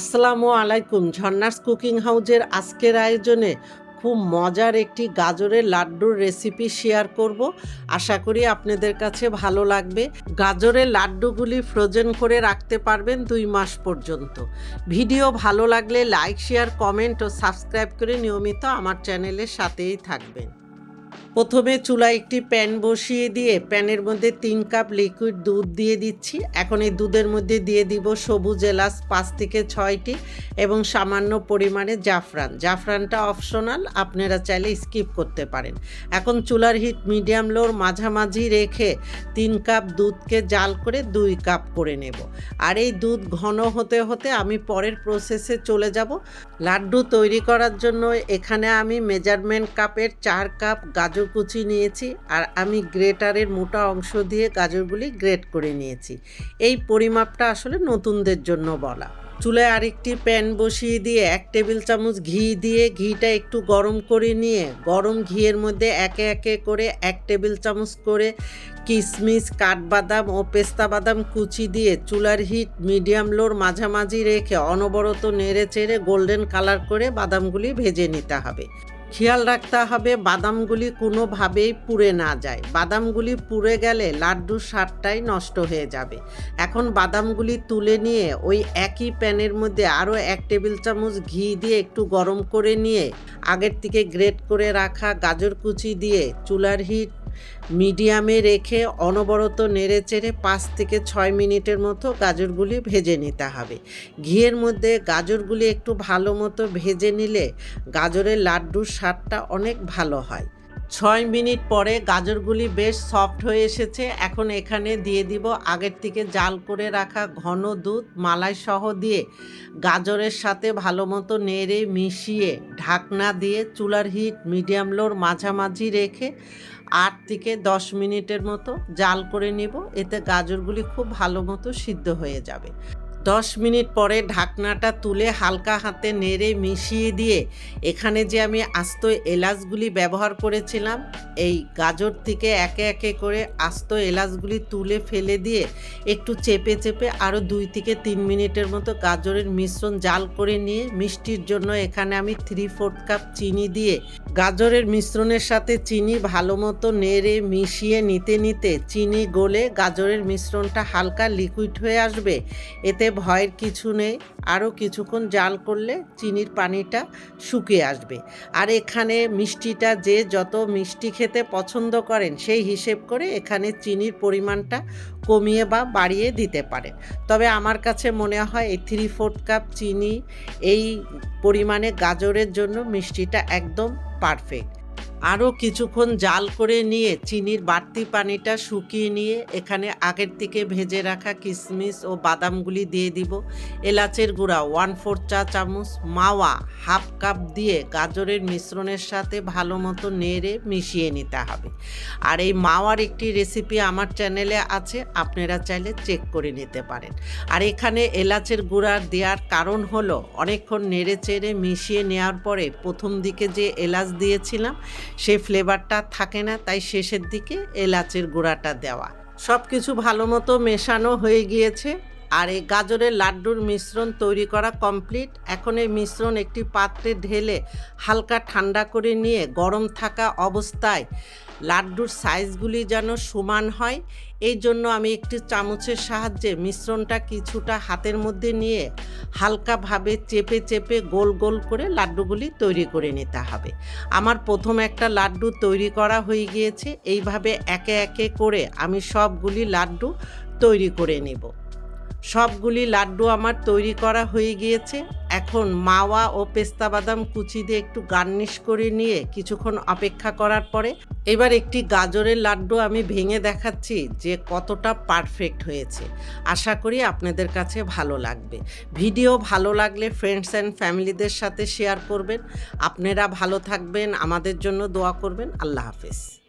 আসসালামু আলাইকুম। ঝর্ণাস কুকিং হাউজের আজকের আয়োজনে খুব মজার একটি গাজরের লাড্ডুর রেসিপি শেয়ার করব। আশা করি আপনাদের কাছে ভালো লাগবে। গাজরের লাড্ডুগুলি ফ্রোজেন করে রাখতে পারবেন দুই মাস পর্যন্ত। ভিডিও ভালো লাগলে লাইক, শেয়ার, কমেন্ট ও সাবস্ক্রাইব করে নিয়মিত আমার চ্যানেলের সাথেই থাকবেন। প্রথমে চুলায় একটি প্যান বসিয়ে দিয়ে প্যানের মধ্যে তিন কাপ লিকুইড দুধ দিয়ে দিচ্ছি। এখন এই দুধের মধ্যে দিয়ে দিব সবুজ এলাচ পাঁচ থেকে ছয়টি এবং সামান্য পরিমাণে জাফরান। জাফরানটা অপশনাল, আপনারা চাইলে স্কিপ করতে পারেন। এখন চুলার হিট মিডিয়াম লোর মাঝামাঝি রেখে তিন কাপ দুধকে জাল করে দুই কাপ করে নেব। আর এই দুধ ঘন হতে হতে আমি পরের প্রসেসে চলে যাব। লাড্ডু তৈরি করার জন্য এখানে আমি মেজারমেন্ট কাপের চার কাপ গাজর কুচি নিয়েছি আর আমি গ্রেটারের মোটা অংশ দিয়ে গাজরগুলি গ্রেট করে নিয়েছি। এই পরিমাপটা আসলে নতুনদের জন্য বলা। চুলায় আরেকটি প্যান বসিয়ে দিয়ে এক টেবিল চামচ ঘি দিয়ে ঘিটা একটু গরম করে নিয়ে, গরম ঘিয়ের মধ্যে একে একে করে এক টেবিল চামচ করে কিশমিশ কাঠবাদাম ও পেস্তা বাদাম কুচি দিয়ে চুলার হিট মিডিয়াম লোর মাঝামাঝি রেখে অনবরত নেড়ে চেড়ে গোল্ডেন কালার করে বাদামগুলি ভেজে নিতে হবে। খেয়াল রাখতে হবে, বাদামগুলি কোনোভাবেই পুড়ে না যায়। বাদামগুলি পুড়ে গেলে লাড্ডুর স্বাদটাই নষ্ট হয়ে যাবে। এখন বাদামগুলি তুলে নিয়ে ওই একই প্যানের মধ্যে আরও এক টেবিল চামচ ঘি দিয়ে একটু গরম করে নিয়ে, আগের থেকে গ্রেট করে রাখা গাজর কুচি দিয়ে চুলার হিট মিডিয়ামে রেখে অনবরত নেড়ে চেড়ে পাঁচ থেকে ছয় মিনিটের মতো গাজরগুলি ভেজে নিতে হবে। ঘিয়ের মধ্যে গাজরগুলি একটু ভালো মতো ভেজে নিলে গাজরের লাড্ডুর স্বাদটা অনেক ভালো হয়। ছয় মিনিট পরে গাজরগুলি বেশ সফট হয়ে এসেছে। এখন এখানে দিয়ে দিব আগের থেকে জাল করে রাখা ঘন দুধ মালাই সহ দিয়ে গাজরের সাথে ভালো মতো নেড়ে মিশিয়ে ঢাকনা দিয়ে চুলার হিট মিডিয়াম লোর মাঝামাঝি রেখে আট থেকে দশ মিনিটের মতো জাল করে নেব। এতে গাজরগুলি খুব ভালো মতো সিদ্ধ হয়ে যাবে। দশ মিনিট পরে ঢাকনাটা তুলে হালকা হাতে নেড়ে মিশিয়ে দিয়ে এখানে যে আমি আস্ত এলাচগুলি ব্যবহার করেছিলাম, এই গাজর থেকে একে একে করে আস্ত এলাচগুলি তুলে ফেলে দিয়ে একটু চেপে চেপে আরও দুই থেকে তিন মিনিটের মতো গাজরের মিশ্রণ জাল করে নিয়ে মিষ্টির জন্য এখানে আমি থ্রি ফোর্থ কাপ চিনি দিয়ে গাজরের মিশ্রণের সাথে চিনি ভালো মতো নেড়ে মিশিয়ে নিতে নিতে চিনি গলে গাজরের মিশ্রণটা হালকা লিকুইড হয়ে আসবে। এতে ভয়ের কিছু নেই। আরও কিছুক্ষণ জাল করলে চিনির পানিটা শুকিয়ে আসবে। আর এখানে মিষ্টিটা যে যত মিষ্টি খেতে পছন্দ করেন, সেই হিসেব করে এখানে চিনির পরিমাণটা কমিয়ে বা বাড়িয়ে দিতে পারেন। তবে আমার কাছে মনে হয় এই থ্রি ফোর্থ কাপ চিনি, এই পরিমাণে গাজরের জন্য মিষ্টিটা একদম পারফেক্ট আরও কিছুক্ষণ জাল করে নিয়ে চিনির বাড়তি পানিটা শুকিয়ে নিয়ে এখানে আগের থেকে ভেজে রাখা কিশমিশ ও বাদামগুলি দিয়ে দিব। এলাচের গুঁড়া ওয়ান ফোর চা চামচ, মাওয়া হাফ কাপ দিয়ে গাজরের মিশ্রণের সাথে ভালো মতো নেড়ে মিশিয়ে নিতে হবে। আর এই মাওয়ার একটি রেসিপি আমার চ্যানেলে আছে, আপনারা চাইলে চেক করে নিতে পারেন। আর এখানে এলাচের গুঁড়া দেওয়ার কারণ হলো, অনেকক্ষণ নেড়ে চেড়ে মিশিয়ে নেওয়ার পরে প্রথম দিকে যে এলাচ দিয়েছিলাম সেই ফ্লেভারটা থাকে না, তাই শেষের দিকে এলাচের গুঁড়াটা দেওয়া। সব কিছু ভালো মতো মেশানো হয়ে গিয়েছে। আর এই গাজরের লাড্ডুর মিশ্রণ তৈরি করা কমপ্লিট। এখন এই মিশ্রণ একটি পাত্রে ঢেলে হালকা ঠান্ডা করে নিয়ে গরম থাকা অবস্থায় লাড্ডুর সাইজগুলি যেন সমান হয়। এই জন্য আমি একটি চামচের সাহায্যে মিশ্রণটা কিছুটা হাতের মধ্যে নিয়ে হালকাভাবে চেপে চেপে গোল গোল করে লাড্ডুগুলি তৈরি করে নিতে হবে। আমার প্রথম একটা লাড্ডু তৈরি করা হয়ে গিয়েছে। এইভাবে একে একে করে আমি সবগুলি লাড্ডু তৈরি করে নেব। সবগুলি লাড্ডু আমার তৈরি করা হয়ে গিয়েছে। এখন মাওয়া ও পেস্তা বাদাম কুচি দিয়ে একটু গার্নিশ করে নিয়ে কিছুক্ষণ অপেক্ষা করার পরে এবার একটি গাজরের লাড্ডু আমি ভেঙে দেখাচ্ছি যে কতটা পারফেক্ট হয়েছে। আশা করি আপনাদের কাছে ভালো লাগবে। ভিডিও ভালো লাগলে ফ্রেন্ডস অ্যান্ড ফ্যামিলিদের সাথে শেয়ার করবেন। আপনারা ভালো থাকবেন, আমাদের জন্য দোয়া করবেন। আল্লাহ হাফেজ।